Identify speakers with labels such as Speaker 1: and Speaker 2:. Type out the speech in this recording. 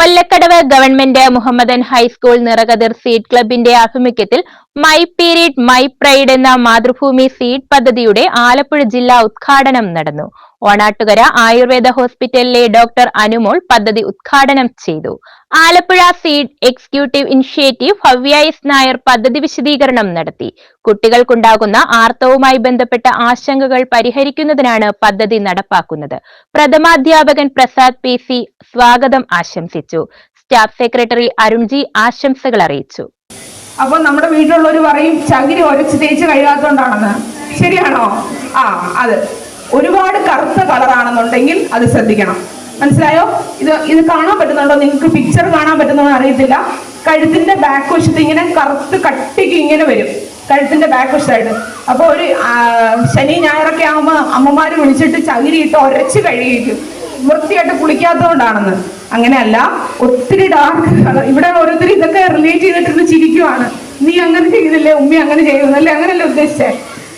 Speaker 1: Kollakadavu government Muhammadan high school Nirakathir seed ക്ലബിന്റെ ആഭിമുഖ്യത്തിൽ my period my pride എന്ന Mathrubhumi seed പദ്ധതിയുടെ ആലപ്പുഴ ജില്ലാ ഉദ്ഘാടനം നടന്നു. ഓണാട്ടുകര ആയുർവേദ ഹോസ്പിറ്റലിലെ ഡോക്ടർ അനുമോൾ പദ്ധതി ഉദ്ഘാടനം ചെയ്തു. ആലപ്പുഴ സീഡ് എക്സിക്യൂട്ടീവ് ഇനിഷ്യേറ്റീവ് ഹവ്യായിസ് നായർ പദ്ധതി വിശദീകരണം നടത്തി. കുട്ടികൾക്കുണ്ടാകുന്ന ആർത്തവുമായി ബന്ധപ്പെട്ട ആശങ്കകൾ പരിഹരിക്കുന്നതിനാണ് പദ്ധതി നടപ്പാക്കുന്നത്. പ്രഥമാധ്യാപകൻ പ്രസാദ് പി സ്വാഗതം ആശംസിച്ചു. സ്റ്റാഫ് സെക്രട്ടറി അരുൺജി ആശംസകൾ അറിയിച്ചു.
Speaker 2: അപ്പൊ നമ്മുടെ വീട്ടിലുള്ളവർ പറയും ചകിരി ഒരച്ച് തേച്ച് കഴിയാത്തോണ്ടാണെന്ന് ശരിയാണോ? ആ അത്. ഒരുപാട് കറുത്ത കളറാണെന്നുണ്ടെങ്കിൽ അത് ശ്രദ്ധിക്കണം. മനസ്സിലായോ? ഇത് ഇത് കാണാൻ പറ്റുന്നുണ്ടോ? നിങ്ങൾക്ക് പിക്ചർ കാണാൻ പറ്റുന്നോ അറിയത്തില്ല. കഴുത്തിന്റെ ബാക്ക് വശത്ത് ഇങ്ങനെ കറുത്ത് കട്ടിക്ക് ഇങ്ങനെ വരും. കഴുത്തിന്റെ ബാക്ക് വശത്തായിട്ട് അപ്പൊ ഒരു ശനി ഞായറൊക്കെ ആകുമ്പോ അമ്മമാര് വിളിച്ചിട്ട് ചകിരി ഇട്ട് ഒരച്ച് കഴുകിയിട്ട് വൃത്തിയായിട്ട് കുളിക്കാത്തതുകൊണ്ടാണെന്ന്. അങ്ങനെയല്ല ഒത്തിരി ഡാർക്ക് കളർ ഇവിടെ ഓരോരുത്തർ ഇതൊക്കെ റിലേറ്റ് ചെയ്തിട്ടിരുന്ന് ചിരിക്കുവാണ്. നീ അങ്ങനെ ചെയ്തില്ലേ ഉമ്മി അങ്ങനെ ചെയ്യുന്നല്ലേ അങ്ങനെയല്ലേ ഉദ്ദേശിച്ചേ?